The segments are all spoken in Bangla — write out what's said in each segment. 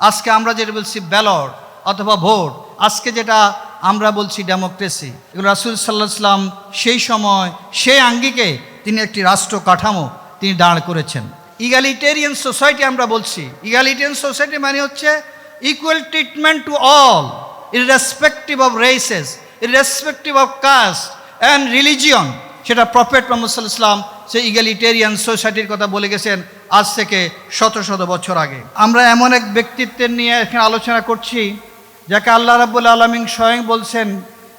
আজকে আমরা যেটা বলছি ব্যালট অথবা ভোট, আজকে যেটা আমরা বলছি ডেমোক্রেসি। রাসুল সাল্লাহ সাল্লাম সেই সময়, সেই আঙ্গিকে তিনি একটি রাষ্ট্র কাঠামো তিনি দাঁড় করেছেন। ইগালিটেরিয়ান সোসাইটি আমরা বলছি। ইগালিটেরিয়ান সোসাইটি মানে হচ্ছে equal treatment to all irrespective of races irrespective of caste and religion সেটা প্রফেট মোহাম্মদ ইসলাম সেই ইগালিটেরিয়ান সোসাইটির কথা বলে গেছেন আজ থেকে শত শত বছর আগে। আমরা এমন এক ব্যক্তিত্বের নিয়ে এখানে আলোচনা করছি, যাকে আল্লাহ রাব্বুল আলমিন স্বয়ং বলছেন,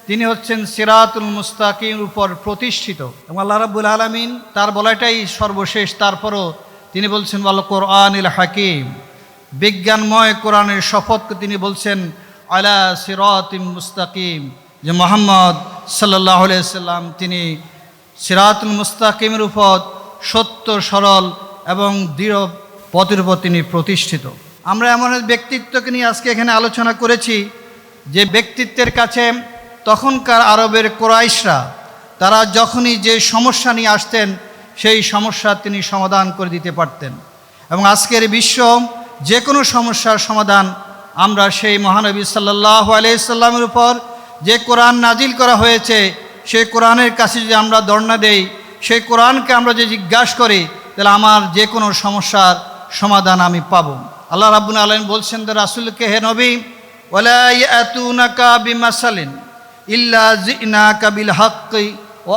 তিনি হচ্ছেন সিরাতুল মুস্তাকিমের উপর প্রতিষ্ঠিত। এবং আল্লাহ রাব্বুল আলমিন তার বলাটাই সর্বশেষ, তারপরও তিনি বলছেন বল কোরআনিল হাকিম। বিজ্ঞানময় কোরআনের শপথকে তিনি বলছেন, আলা সিরাতিম মুস্তাকিম। যে মোহাম্মদ সাল্লাহ সাল্লাম তিনি সিরাতুল মুস্তাকিমের উপর সত্য সরল এবং দৃঢ় পথের উপর তিনি প্রতিষ্ঠিত। আমরা এমন ব্যক্তিত্বকে নিয়ে আজকে এখানে আলোচনা করেছি, যে ব্যক্তিত্বের কাছে তখনকার আরবের কোরাইশরা, তারা যখনই যে সমস্যা নিয়ে আসতেন, সেই সমস্যা তিনি সমাধান করে দিতে পারতেন। এবং আজকের বিশ্ব যে কোনো সমস্যার সমাধান আমরা সেই মহানবী সাল্লাহ আলাইসাল্লামের উপর যে কোরআন নাজিল করা হয়েছে সেই কোরআনের কাছে যদি আমরা দর্ণা দেই, সেই কোরআনকে আমরা যে জিজ্ঞাসা করি, তাহলে আমার যে কোনো সমস্যার সমাধান আমি পাবো। আল্লাহ রাব্বুল আলম বলছেন যে রাসুলকে, হে নবী ও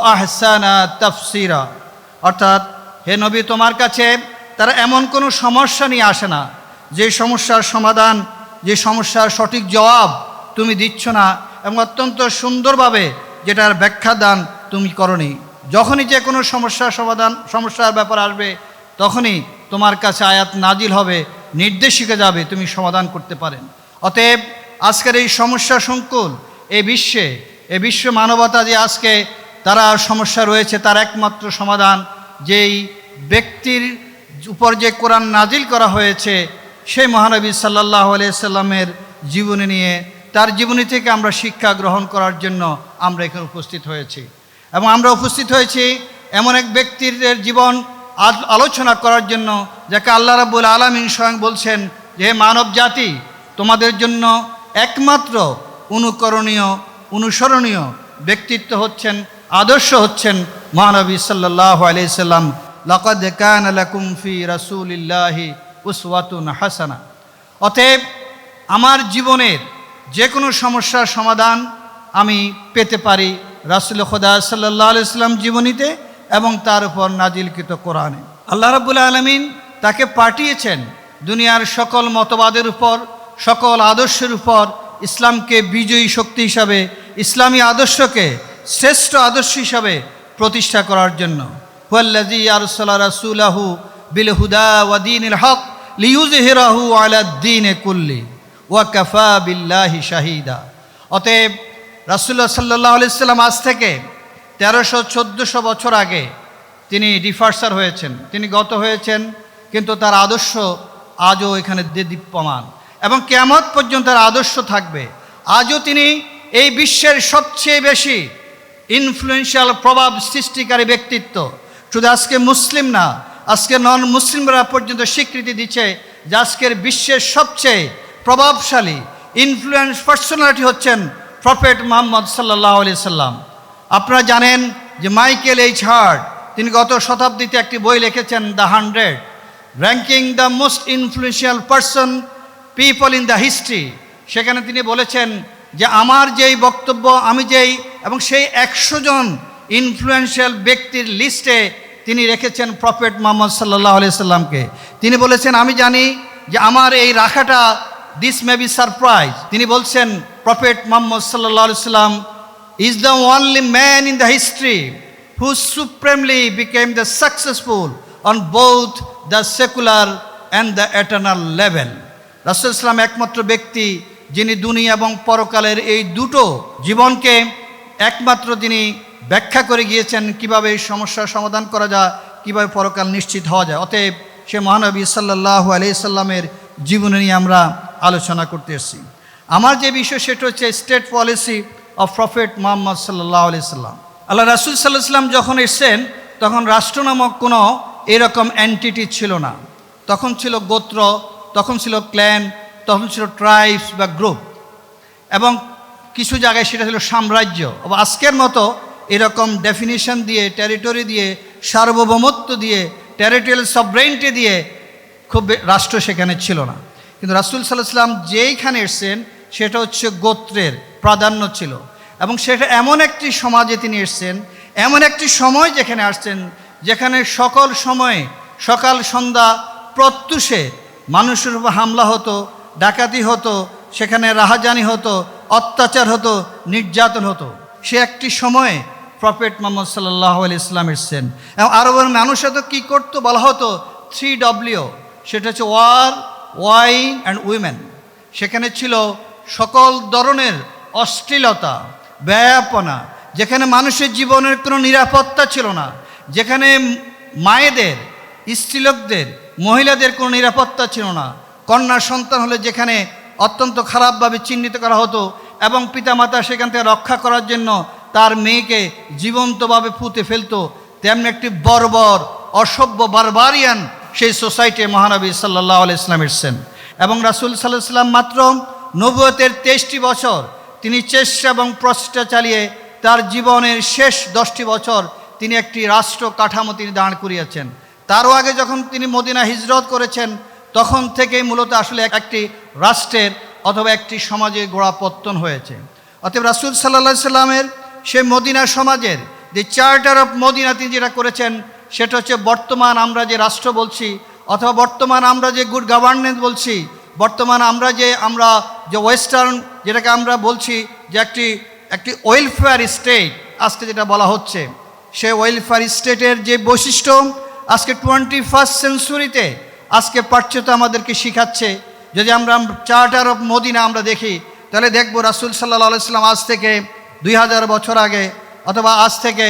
অর্থাৎ, হে নবী, তোমার কাছে তারা এমন কোনো সমস্যা নিয়ে আসে না। যে সমস্যার সমাধান, যে সমস্যার সঠিক জবাব তুমি দিচ্ছ না এবং অত্যন্ত সুন্দরভাবে যেটার ব্যাখ্যা দান তুমি করনি। যখনই যে কোনো সমস্যার সমাধান, সমস্যার ব্যাপার আসবে, তখনই তোমার কাছে আয়াত নাজিল হবে, নির্দেশিকা যাবে, তুমি সমাধান করতে পারেন। অতএব আজকের এই সমস্যা সংকুল, এ বিশ্বে, এ বিশ্ব মানবতা যে আজকে তারা সমস্যা রয়েছে, তার একমাত্র সমাধান, যেই ব্যক্তির উপর যে কোরআন নাজিল করা হয়েছে, সেই মহানবী সাল্লাহ আলিয়া সাল্লামের জীবনী নিয়ে তার জীবনী থেকে আমরা শিক্ষা গ্রহণ করার জন্য আমরা এখানে উপস্থিত হয়েছি। এবং আমরা উপস্থিত হয়েছি এমন এক ব্যক্তির জীবন আলোচনা করার জন্য, যাকে আল্লাহ রাবুল আলমিন স্বয়ং বলছেন যে, হে মানব জাতি, তোমাদের জন্য একমাত্র অনুকরণীয়, অনুসরণীয় ব্যক্তিত্ব হচ্ছেন, আদর্শ হচ্ছেন মহানবী সাল্লাহ আলাইসাল্লাম লকদ কান লাকুম ফি রাসূলিল্লাহি উসওয়াতুন হাসানা। অতএব, আমার জীবনের যে কোনো সমস্যার সমাধান আমি পেতে পারি রাসুল খোদা সাল্লাহ আলাইসাল্লাম জীবনীতে এবং তার উপর নাজিলকৃত কোরআনে। আল্লাহ রাবুল আলমিন তাকে পাঠিয়েছেন দুনিয়ার সকল মতবাদের উপর, সকল আদর্শের উপর, ইসলামকে বিজয়ী শক্তি হিসাবে, ইসলামী আদর্শকে শ্রেষ্ঠ আদর্শ হিসাবে প্রতিষ্ঠা করার জন্য। হুয়াল্লাজি আরসাল্লাহ রাসুলাহু বিল হুদা ওয়াদিন হক লিউজহিরাহু আলাদ্দিনে কুল্লি। ওয়াকাফা বিল্লাহি শাহিদা। অতএব রাসুল্লাহ সাল্লাহ আলাইসাল্লাম আজ থেকে তেরোশো চোদ্দোশো বছর আগে তিনি ডিফার্সার হয়েছেন। তিনি গত হয়েছেন, কিন্তু তার আদর্শ আজও এখানে দীপ্যমান। এবং কেমত পর্যন্ত তার আদর্শ থাকবে। আজও তিনি এই বিশ্বের সবচেয়ে বেশি ইনফ্লুয়েন্সিয়াল প্রভাব সৃষ্টিকারী ব্যক্তিত্ব। শুধু আজকে মুসলিম না, আজকে নন মুসলিমরা পর্যন্ত স্বীকৃতি দিচ্ছে যে আজকের বিশ্বের সবচেয়ে প্রভাবশালী ইনফ্লুয়েন্স পার্সোনালিটি হচ্ছেন প্রফেট মোহাম্মদ সাল্লাহ আলি সাল্লাম। আপনারা জানেন যে মাইকেল এইচ হার্ট, তিনি গত শতাব্দীতে একটি বই লিখেছেন, the hundred ranking the most influential person people in the history সেখানে তিনি বলেছেন যে আমার যেই বক্তব্য, আমি যেই এবং সেই একশো জন ইনফ্লুয়েন্সিয়াল ব্যক্তির লিস্টে তিনি রেখেছেন প্রফেট মোহাম্মদ সাল্লাহ আলি সাল্লামকে। তিনি বলেছেন, আমি জানি যে আমার এই রাখাটা দিস মে বি সারপ্রাইজ তিনি বলছেন প্রফেট মোহাম্মদ সাল্লাহ আলি সাল্লাম is the only man in the history who supremely became the successful on both the secular and the eternal level. রাসুল ইসলাম একমাত্র ব্যক্তি যিনি দুনিয়া এবং পরকালের এই দুটো জীবনকে একমাত্র তিনি ব্যাখ্যা করে গিয়েছেন কীভাবে এই সমস্যার সমাধান করা যায়, কীভাবে পরকাল নিশ্চিত হওয়া যায় অতএব সে মহানবী সাল্লাহ আলি সাল্লামের জীবনে নিয়ে আমরা আলোচনা করতে এসেছি। আমার যে বিষয় সেটা হচ্ছে state policy of prophet Muhammad সাল্লাহ আলি সাল্লাম। আল্লাহ রাসুল সাল্লাহ সাল্লাম যখন এসছেন, তখন রাষ্ট্র নামক কোনো এরকম অ্যান্টিটি ছিল না। তখন ছিল গোত্র, তখন ছিল ক্ল্যান তখন ছিল ট্রাইবস বা গ্রুপ এবং কিছু জায়গায় সেটা ছিল সাম্রাজ্য। আজকের মতো এরকম ডেফিনিশন দিয়ে টেরিটরি দিয়ে, সার্বভৌমত্ব দিয়ে টেরিটোরিয়াল সবরেন্টি দিয়ে খুব রাষ্ট্র সেখানে ছিল না। কিন্তু রাসুল সাল্লাহ সাল্লাম যেইখানে এসছেন, সেটা হচ্ছে গোত্রের প্রাধান্য ছিল। এবং সেটা এমন একটি সমাজে তিনি এসছেন, এমন একটি সময় যেখানে আসছেন, যেখানে সকল সময়ে সকাল, সন্ধ্যা প্রত্যুষে মানুষের উপর হামলা হতো, ডাকাতি হতো, সেখানে রাহাজানি হতো, অত্যাচার হতো, নির্যাতন হতো। সে একটি সময়ে প্রফেট মোহাম্মদ সাল্লাহ আলি ইসলাম এসছেন। এবং আরবের মানুষরা তো কী করতো বলা হতো? থ্রি ডব্লিউ, সেটা হচ্ছে ওয়ার ওয়াইন অ্যান্ড উইমেন সেখানে ছিল সকল ধরনের অশ্লীলতা ব্যয়াপনা যেখানে মানুষের জীবনের কোনো নিরাপত্তা ছিল না, যেখানে মায়েদের, স্ত্রীলোকদের, মহিলাদের কোনো নিরাপত্তা ছিল না। কন্যা সন্তান হলে যেখানে অত্যন্ত খারাপভাবে চিহ্নিত করা হতো এবং পিতামাতা সেখান থেকে রক্ষা করার জন্য তার মেয়েকে জীবন্তভাবে পুঁতে ফেলতো, তেমনি একটি বর্বর, অসভ্য, বারবারিয়ান সেই সোসাইটি মহানবী সাল্লাহ ইসলাম এসছেন। এবং রাসুল সাল্লাহ সাল্লাম মাত্র নবুয়তের তেইশটি বছর তিনি চেষ্টা এবং প্রচেষ্টা চালিয়ে তার জীবনের শেষ দশটি বছর তিনি একটি রাষ্ট্র কাঠামো তিনি দাঁড় করিয়েছেন। তারও আগে যখন তিনি মদিনা হিজরত করেছেন, তখন থেকেই মূলত আসলে একটি রাষ্ট্রের অথবা একটি সমাজে গোড়াপত্তন হয়েছে। অতএব রাসুল সাল্লা সাল্লামের সে মদিনা সমাজের, যে চার্টার অফ মদিনা তিনি যেটা করেছেন সেটা হচ্ছে বর্তমান আমরা যে রাষ্ট্র বলছি, অথবা বর্তমান আমরা যে গুড গভর্নেন্স বলছি, বর্তমান আমরা যে আমরা যে ওয়েস্টার্ন যেটাকে আমরা বলছি যে একটি একটি ওয়েলফেয়ার স্টেট আজকে যেটা বলা হচ্ছে, সে ওয়েলফেয়ার স্টেটের যে বৈশিষ্ট্য, আজকে টোয়েন্টি ফার্স্ট সেঞ্চুরিতে আজকে পাঠ্যত আমাদেরকে শিখাচ্ছে, যদি আমরা চার্টার অফ মদিনা আমরা দেখি, তাহলে দেখব রাসুল সাল্লাহ আলাইসাল্লাম আজ থেকে দুই হাজার বছর আগে, অথবা আজ থেকে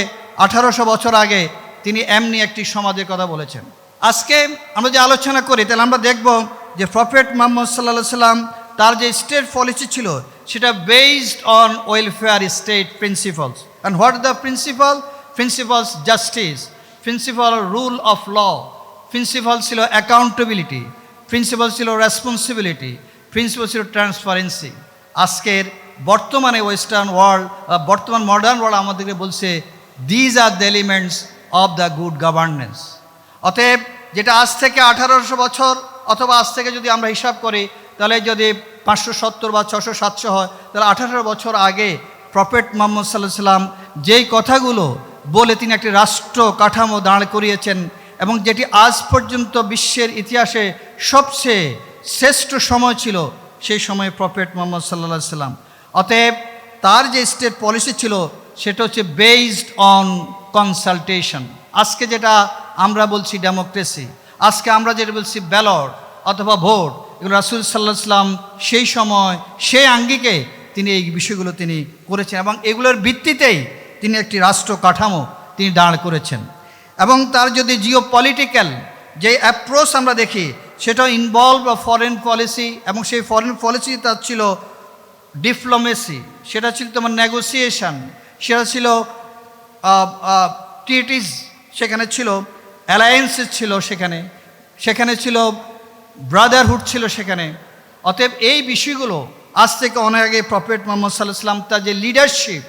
আঠারোশো বছর আগে তিনি এমনি একটি সমাজের কথা বলেছেন। আজকে আমরা যে আলোচনা করি, তাহলে আমরা দেখব যে প্রফেট মোহাম্মদ সাল্লাহ সাল্লাম তার যে স্টেট পলিসি ছিল, সেটা based on welfare state principles and what the principle principles justice principle rule of law principle ছিল অ্যাকাউন্টেবিলিটি প্রিন্সিপাল ছিল রেসপন্সিবিলিটি প্রিন্সিপাল ছিল ট্রান্সপারেন্সি আজকের বর্তমানে ওয়েস্টার্ন ওয়ার্ল্ড বর্তমান মডার্ন ওয়ার্ল্ড আমাদেরকে বলছে these are the elements of the good governance অতএব যেটা আজ থেকে আঠারোশো বছর অথবা আজ থেকে যদি আমরা হিসাব করি, তাহলে যদি পাঁচশো সত্তর বা ছশো সাতশো হয়, তাহলে আঠারো বছর আগে প্রফেট মোহাম্মদ সাল্লাহ সাল্লাম যেই কথাগুলো বলে তিনি একটি রাষ্ট্র কাঠামো দাঁড় করিয়েছেন এবং যেটি আজ পর্যন্ত বিশ্বের ইতিহাসে সবচেয়ে শ্রেষ্ঠ সময় ছিল, সেই সময়ে প্রফেট মোহাম্মদ সাল্লা সাল্লাম অতএব তার যে স্টেট পলিসি ছিল, সেটা হচ্ছে বেসড অন কনসালটেশন আজকে যেটা আমরা বলছি ডেমোক্রেসি আজকে আমরা যেটা বলছি ব্যালট অথবা ভোট, এগুলো রাসুল সাল্লাহ সাল্লাম সেই সময়, সেই আঙ্গিকে তিনি এই বিষয়গুলো তিনি করেছেন এবং এগুলোর ভিত্তিতেই তিনি একটি রাষ্ট্র কাঠামো তিনি দাঁড় করেছেন। এবং তার যদি জিও পলিটিক্যাল যে অ্যাপ্রোচ আমরা দেখি সেটা ইনভলভ ফরেন পলিসি এবং সেই ফরেন পলিসি তার ছিল ডিপ্লোমেসি সেটা ছিল তোমার নেগোসিয়েশন সেটা ছিল ট্রিটিস সেখানে ছিল অ্যালায়েন্সেস ছিল সেখানে সেখানে ছিল, ব্রাদারহুড ছিল সেখানে। অতএব এই বিষয়গুলো আজ থেকে অনেক আগে প্রফেট মোহাম্মদ সাল্লাহ সাল্লাম তার যে লিডারশিপ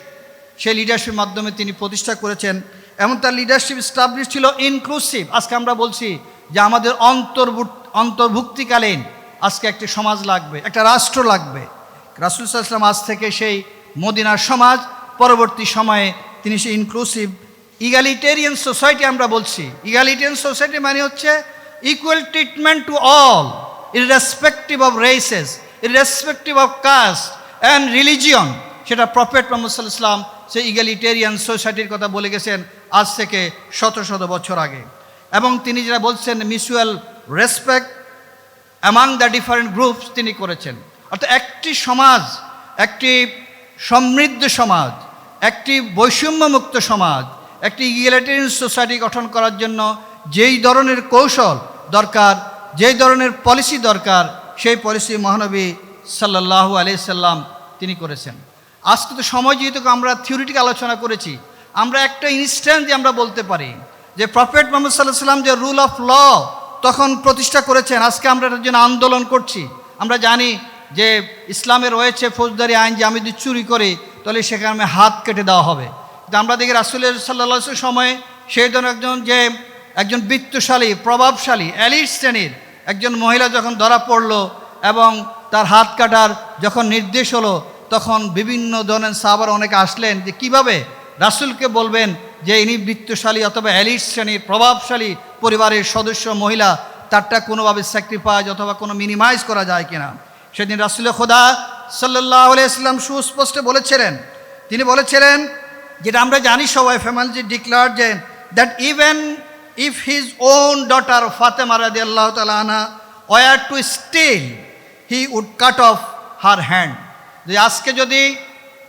সেই লিডারশিপের মাধ্যমে তিনি প্রতিষ্ঠা করেছেন। এবং তার লিডারশিপ স্টাবলিশ ছিল ইনক্লুসিভ আজকে আমরা বলছি যে আমাদের অন্তর্ভুক্ত অন্তর্ভুক্তিকালীন আজকে একটি সমাজ লাগবে, একটা রাষ্ট্র লাগবে। রাসুল সাল্লাম আজ থেকে সেই মদিনার সমাজ পরবর্তী সময়ে তিনি সে ইনক্লুসিভ ইগালিটেরিয়ান সোসাইটি আমরা বলছি। ইগালিটেরিয়ান সোসাইটি মানে হচ্ছে equal treatment to all irrespective of races irrespective of caste and religion সেটা প্রফেট মোহাম্মদ ইসলাম সে ইগালিটেরিয়ান সোসাইটির কথা বলে গেছেন আজ থেকে শত শত বছর আগে। এবং তিনি যেটা বলছেন mutual respect among the different groups তিনি করেছেন। অর্থাৎ একটি সমাজ, একটি সমৃদ্ধ সমাজ একটি বৈষম্যমুক্ত সমাজ, একটি ইগিলিটেরিয়ান সোসাইটি গঠন করার জন্য যেই ধরনের কৌশল দরকার, যেই ধরনের পলিসি দরকার, সেই পলিসি মহানবী সাল্লাহু আলি সাল্লাম তিনি করেছেন। আজকে তো সময় যেহেতু আমরা থিওরিটিক আলোচনা করেছি, আমরা একটা ইনস্ট্যান্ট যে আমরা বলতে পারি যে প্রফেট মোহাম্মদ সাল্লাহ সাল্লাম যে রুল অফ ল তখন প্রতিষ্ঠা করেছেন, আজকে আমরা এটার জন্য আন্দোলন করছি। আমরা জানি যে ইসলামে রয়েছে ফৌজদারি আইন যে আমি যদি চুরি করি তাহলে সেখানে হাত কেটে দেওয়া হবে। কিন্তু আমরা দেখি রাসুলের সাল্লা সময়ে সেই ধরনের একজন যে একজন বৃত্তশালী, প্রভাবশালী, এলিট শ্রেণির একজন মহিলা যখন ধরা পড়ল এবং তার হাত কাটার যখন নির্দেশ হলো, তখন বিভিন্ন ধরনের সাহাবার অনেকে আসলেন যে কীভাবে রাসুলকে বলবেন যে ইনি বৃত্তশালী অথবা এলিট শ্রেণির, প্রভাবশালী পরিবারের সদস্য, মহিলা, তারটা কোনোভাবে স্যাক্রিফাইস অথবা কোনো মিনিমাইজ করা যায় কিনা। সেদিন রাসুল খোদা সাল্লাহ ইসলাম সুস্পষ্ট বলেছিলেন। তিনি বলেছিলেন যেটা আমরা জানি সবাই ফ্যামিলি ডিক্লার যে that even if his own daughter Fatima রাদি আল্লাহ তালা were to steal he would cut off her hand যে আজকে যদি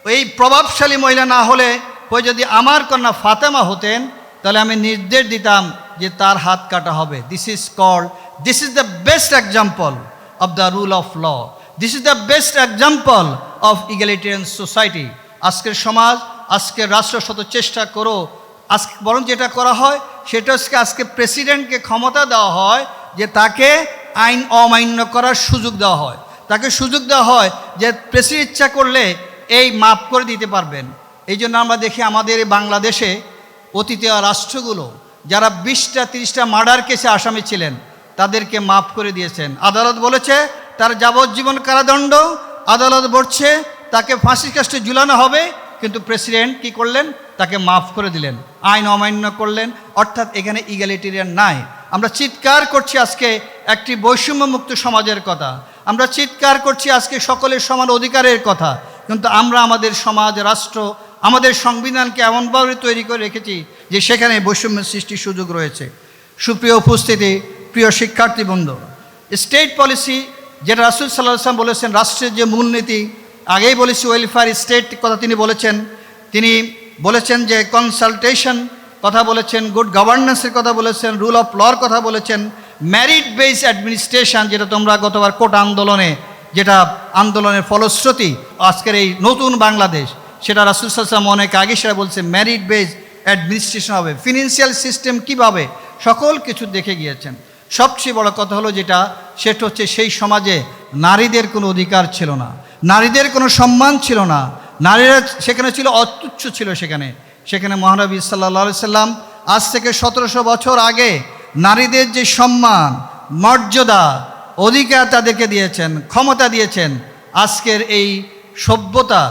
এই প্রভাবশালী মহিলা না হলে, ওই যদি আমার কন্যা ফাতেমা হতেন, তাহলে আমি নির্দেশ দিতাম যে তার হাত কাটা হবে। This is called this is the best example of the rule of law this is the best example of egalitarian society আজকের সমাজ, আজকের রাষ্ট্র শত চেষ্টা করো। আজকে বরং যেটা করা হয়, সেটা হচ্ছে আজকে প্রেসিডেন্টকে ক্ষমতা দেওয়া হয়, যে তাকে আইন অমান্য করার সুযোগ দেওয়া হয়। তাকে সুযোগ দেওয়া হয় যে প্রেসিডেন্ট ইচ্ছা করলে এই মাপ করে দিতে পারবেন। এই জন্য আমরা দেখি আমাদের বাংলাদেশে অতীতীয় রাষ্ট্রগুলো, যারা বিশটা, তিরিশটা মার্ডার কেসে আসামি ছিলেন, তাদেরকে মাফ করে দিয়েছেন। আদালত বলেছে তার যাবজ্জীবন কারাদণ্ড, আদালত বলছে তাকে ফাঁসির কাস্টে ঝুলানো হবে, কিন্তু প্রেসিডেন্ট কি করলেন? তাকে মাফ করে দিলেন। আইন অমান্য করলেন, অর্থাৎ এখানে ইগালিটেরিয়ান নাই। আমরা চিৎকার করছি আজকে একটি বৈষম্যমুক্ত সমাজের কথা। আমরা চিৎকার করছি আজকে সকলের সমান অধিকারের কথা। কিন্তু আমরা আমাদের সমাজ, রাষ্ট্র, আমাদের সংবিধানকে এমনভাবে তৈরি করে রেখেছি যে সেখানে বৈষম্যের সৃষ্টির সুযোগ রয়েছে। সুপ্রিয় উপস্থিতি, প্রিয় শিক্ষার্থী বন্ধু স্টেট পলিসি যেটা রাসুল সাল্লাহ আসলাম বলেছেন, রাষ্ট্রের যে মূলনীতি, আগেই বলেছি ওয়েলফেয়ার স্টেট কথা তিনি বলেছেন। তিনি বলেছেন যে কনসালটেশন কথা বলেছেন, গুড গভর্নেন্সের কথা বলেছেন, রুল অফ লর কথা বলেছেন ম্যারিট বেস অ্যাডমিনিস্ট্রেশন যেটা তোমরা গতবার কোটা আন্দোলনে, যেটা আন্দোলনের ফলশ্রুতি, আজকের এই নতুন বাংলাদেশ, সেটা রাসুল সাল্লাম অনেক আগে সেটা বলছে ম্যারিট বেস অ্যাডমিনিস্ট্রেশন হবে। ফিনান্সিয়াল সিস্টেম কীভাবে, সকল কিছু দেখে গিয়েছেন। সবচেয়ে বড় কথা হলো যেটা, সেটা হচ্ছে সেই সমাজে নারীদের কোনো অধিকার ছিল না। নারীদের কোনো সম্মান ছিল না। নারীরা সেখানে ছিল, অতুচ্ছ ছিল সেখানে। সেখানে মহানবী সাল্লা সাল্লাম আজ থেকে সতেরোশো বছর আগে নারীদের যে সম্মান, মর্যাদা, অধিকার তাদেরকে দিয়েছেন, ক্ষমতা দিয়েছেন, আজকের এই সভ্যতা,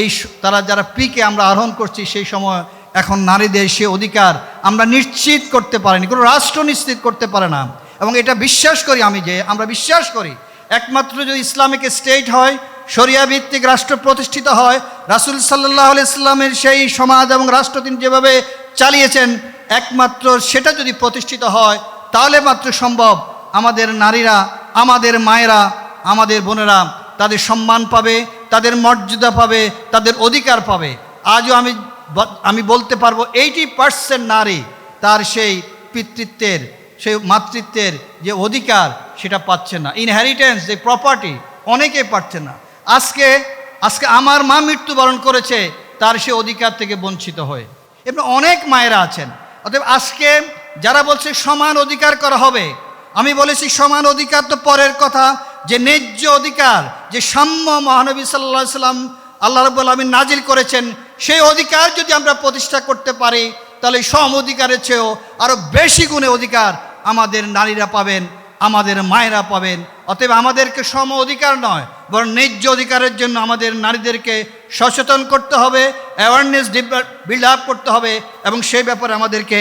এই তারা যারা পিকে আমরা আহরণ করছি সেই সময় এখন নারীদের সে অধিকার আমরা নিশ্চিত করতে পারিনি, কোনো রাষ্ট্র নিশ্চিত করতে পারে না। এবং এটা বিশ্বাস করি আমি যে, আমরা বিশ্বাস করি, একমাত্র যদি ইসলামিক স্টেট হয় ভিত্তিক রাষ্ট্র প্রতিষ্ঠিত হয়, রাসুল সাল্লাহ ইসলামের সেই সমাজ এবং রাষ্ট্র তিনি যেভাবে চালিয়েছেন, একমাত্র সেটা যদি প্রতিষ্ঠিত হয়, তাহলে মাত্র সম্ভব আমাদের নারীরা, আমাদের মায়েরা, আমাদের বোনেরা তাদের সম্মান পাবে, তাদের মর্যাদা পাবে, তাদের অধিকার পাবে। আজও আমি আমি বলতে পারব এইটি পার্সেন্ট নারী তার সেই পিতৃত্বের সেই মাতৃত্বের যে অধিকার সেটা পাচ্ছে না। ইনহেরিটেন্স যে প্রপার্টি অনেকে পাচ্ছে না। আজকে আজকে আমার মা মৃত্যুবরণ করেছে, তার সে অধিকার থেকে বঞ্চিত হয়ে। এবং অনেক মায়েরা আছেন। অতএব আজকে যারা বলছে সমান অধিকার করা হবে, আমি বলেছি সমান অধিকার তো পরের কথা, যে ন্যায্য অধিকার, যে সাম্য মহানবী সাল্লাহ সাল্লাম আল্লাহ রব্বুল আলমিন নাজিল করেছেন, সেই অধিকার যদি আমরা প্রতিষ্ঠা করতে পারি, তাহলে সম অধিকারের চেয়েও আরও বেশি গুণে অধিকার আমাদের নারীরা পাবেন, আমাদের মায়েরা পাবেন। অতএব আমাদেরকে সম অধিকার নয়, বরং ন্যায্য অধিকারের জন্য আমাদের নারীদেরকে সচেতন করতে হবে অ্যাওয়ারনেস বিল্ড আপ করতে হবে এবং সেই ব্যাপারে আমাদেরকে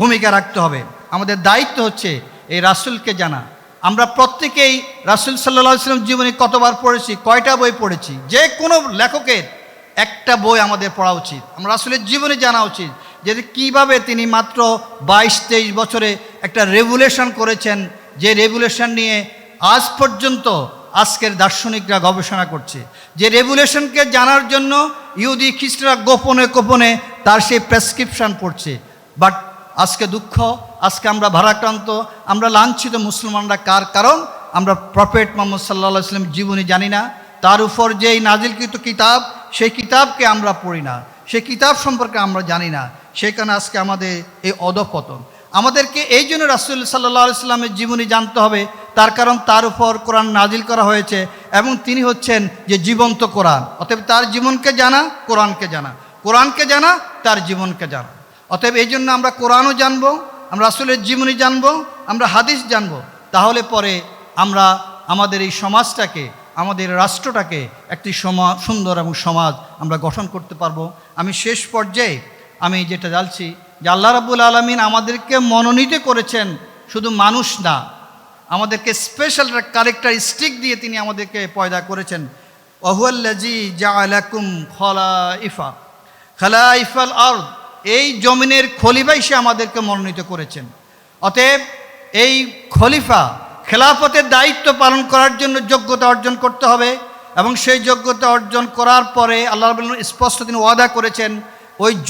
ভূমিকা রাখতে হবে। আমাদের দায়িত্ব হচ্ছে এই রাসুলকে জানা। আমরা প্রত্যেকেই রাসুল সাল্লাহ সাল্লাম জীবনে কতবার পড়েছি, কয়টা বই পড়েছি, যে কোনো লেখকের একটা বই আমাদের পড়া উচিত। আমরা রাসুলের জীবনে জানা উচিত যে কীভাবে তিনি মাত্র বাইশ, তেইশ বছরে একটা রেগুলেশন করেছেন, যে রেগুলেশন নিয়ে আজ পর্যন্ত আজকের দার্শনিকরা গবেষণা করছে। যে রেগুলেশনকে জানার জন্য ইহুদি খ্রিস্টরা গোপনে গোপনে তার সেই প্রেসক্রিপশন পড়ছে। বাট আজকে দুঃখ, আজকে আমরা ভারাক্রান্ত, আমরা লাঞ্ছিত মুসলমানরা কার কারণ? আমরা প্রফেট মোহাম্মদ সাল্লা সাল্লাম জীবনী জানি না। তার উপর যেই নাজিলকৃত কিতাব, সেই কিতাবকে আমরা পড়ি না। সেই কিতাব সম্পর্কে আমরা জানি না। সেই কারণে আজকে আমাদের এই অধপতন। আমাদেরকে এই জন্য রাসুল সাল্লাহ সাল্লামের জীবনী জানতে হবে, তার কারণ তার উপর কোরআন নাজিল করা হয়েছে এবং তিনি হচ্ছেন যে জীবন্ত কোরআন। অতএব তার জীবনকে জানা, কোরআনকে জানা। কোরআনকে জানা, তার জীবনকে জানা। অতএব এই জন্য আমরা কোরআনও জানব, আমরা রাসূলের জীবনী জানব, আমরা হাদিস জানব। তাহলে পরে আমরা আমাদের এই সমাজটাকে, আমাদের রাষ্ট্রটাকে একটি সমাজ সুন্দর এবং সমাজ আমরা গঠন করতে পারব। আমি শেষ পর্যায়ে আমি যেটা জানছি যে আল্লাহ রাবুল আলমিন আমাদেরকে মনোনীত করেছেন শুধু মানুষ না, আমাদেরকে স্পেশাল ক্যারেক্টারিস্টিক দিয়ে তিনি আমাদেরকে পয়দা করেছেন। অহুয়াল্লাজি জালাকুম খলা ইফা খালা ইফাল আর্দ, এই জমিনের খলিফা সে আমাদেরকে মনোনীত করেছেন। অতএব এই খলিফা খেলাফতের দায়িত্ব পালন করার জন্য যোগ্যতা অর্জন করতে হবে এবং সেই যোগ্যতা অর্জন করার পরে আল্লাহ স্পষ্ট তিনি ওয়াদা করেছেন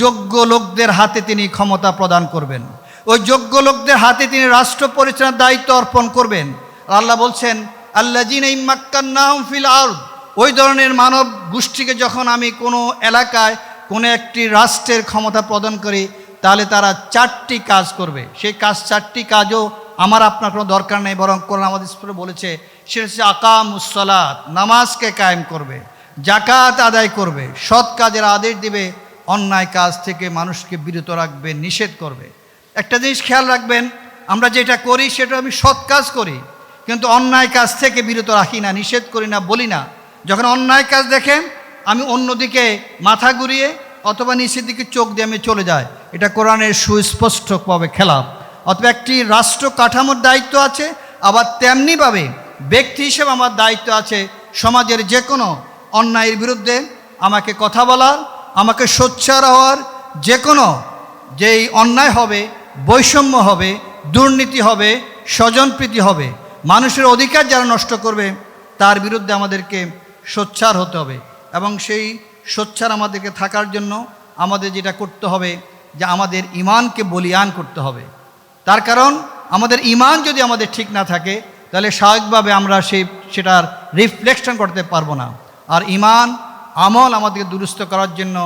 যোগ্য লোকদের হাতে তিনি ক্ষমতা প্রদান করবেন। ওই যোগ্য লোকদের হাতে তিনি রাষ্ট্র পরিচালনার দায়িত্ব অর্পণ করবেন। আল্লাহ বলছেন আল্লাহ জিন ফিল আর্দ। ওই ধরনের মানব গোষ্ঠীকে যখন আমি কোনো এলাকায় কোনো একটি রাষ্ট্রের ক্ষমতা প্রদান করি, তাহলে তারা চারটি কাজ করবে। সেই কাজ চারটি কাজও আমার আপনার কোনো দরকার নেই, বরং কোরআন আমাদের বলেছে, সেটা হচ্ছে আকাম উসলাত নামাজকে কায়েম করবে জাকাত আদায় করবে, সৎ কাজের আদেশ দিবে অন্যায় কাজ থেকে মানুষকে বিরত রাখবে, নিষেধ করবে। একটা জিনিস খেয়াল রাখবেন, আমরা যেটা করি সেটা আমি সৎ কাজ করি, কিন্তু অন্যায় কাজ থেকে বিরত রাখি না, নিষেধ করি না, বলি না। যখন অন্যায় কাজ দেখেন, আমি অন্যদিকে মাথা ঘুরিয়ে অথবা নিচের দিকে চোখ দিয়ে আমি চলে যাই। এটা কোরআনের সুস্পষ্টভাবে খেলাপ। অথবা একটি রাষ্ট্র কাঠামোর দায়িত্ব আছে, আবার তেমনিভাবে ব্যক্তি হিসেবে আমার দায়িত্ব আছে, সমাজের যে কোনো অন্যায়ের বিরুদ্ধে আমাকে কথা বলার আমাকে সোচ্চার হওয়ার যে কোনো যেই অন্যায় হবে, বৈষম্য হবে, দুর্নীতি হবে, স্বজনপ্রীতি হবে, মানুষের অধিকার যারা নষ্ট করবে, তার বিরুদ্ধে আমাদেরকে সোচ্চার হতে হবে। এবং সেই সোচ্চার আমাদেরকে থাকার জন্য আমাদের যেটা করতে হবে, যে আমাদের ইমানকে বলিয়ান করতে হবে। তার কারণ, আমাদের ইমান যদি আমাদের ঠিক না থাকে, তাহলে স্বাভাবিকভাবে আমরা সেই, সেটার রিফ্লেকশন করতে পারব না। আর ইমান আমল আমাদেরকে দুরুস্ত করার জন্য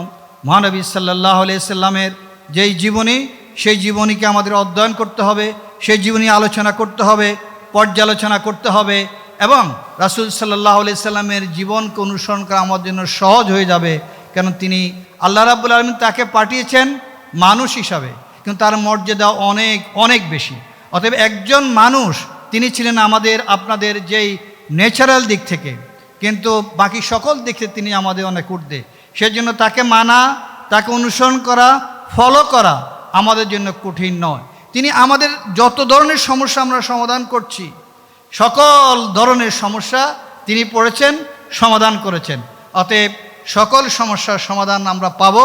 মহানবী সাল্লাহ সাল্লামের যেই জীবনী, সেই জীবনীকে আমাদের অধ্যয়ন করতে হবে, সেই জীবনী আলোচনা করতে হবে, পর্যালোচনা করতে হবে এবং রাসুল সাল্লাহ আলি সাল্লামের জীবনকে অনুসরণ করা আমাদের জন্য সহজ হয়ে যাবে। কেন তিনি আল্লাহ রাবুল আলমিন তাকে পাঠিয়েছেন মানুষ হিসাবে, কিন্তু তার মর্যাদা অনেক অনেক বেশি। অতএব একজন মানুষ, তিনি ছিলেন আমাদের, আপনাদের যেই ন্যাচারাল দিক থেকে। কিন্তু বাকি সকল থেকে তিনি আমাদের অনেক ঊর্ধ্বে। সেজন্য তাকে মানা, তাকে অনুসরণ করা ফলো করা আমাদের জন্য কঠিন নয়। তিনি আমাদের যত ধরনের সমস্যা আমরা সমাধান করছি, সকল ধরনের সমস্যা তিনি পড়েছেন, সমাধান করেছেন। অতএব সকল সমস্যার সমাধান আমরা পাব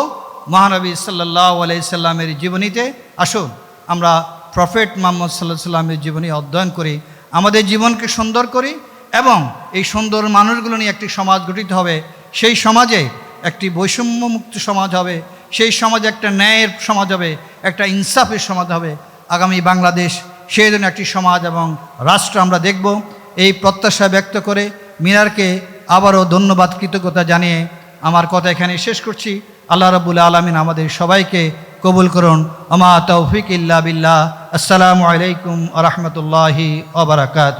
মহানবী সাল্লাহ আলাইসাল্লামের জীবনীতে। আসুন, আমরা প্রফেট মোহাম্মদ সাল্লাহ সাল্লামের জীবনী অধ্যয়ন করি, আমাদের জীবনকে সুন্দর করি এবং এই সুন্দর মানুষগুলো নিয়ে একটি সমাজ গঠিত হবে। সেই সমাজে একটি বৈষম্যমুক্ত সমাজ হবে। সেই সমাজে একটা ন্যায়ের সমাজ হবে, একটা ইনসাফের সমাজ হবে। আগামী বাংলাদেশ সেই জন্য একটি সমাজ এবং রাষ্ট্র আমরা দেখব। এই প্রত্যাশা ব্যক্ত করে মিনারকে আবারও ধন্যবাদ, কৃতজ্ঞতা জানিয়ে আমার কথা এখানে শেষ করছি। আল্লাহ রাবুল আলমিন আমাদের সবাইকে কবুল করুন। আমা তৌফিক ইল্লা বিল্লাহ। আসসালামু আলাইকুম আ রহমতুল্লাহি ওবরাকাতু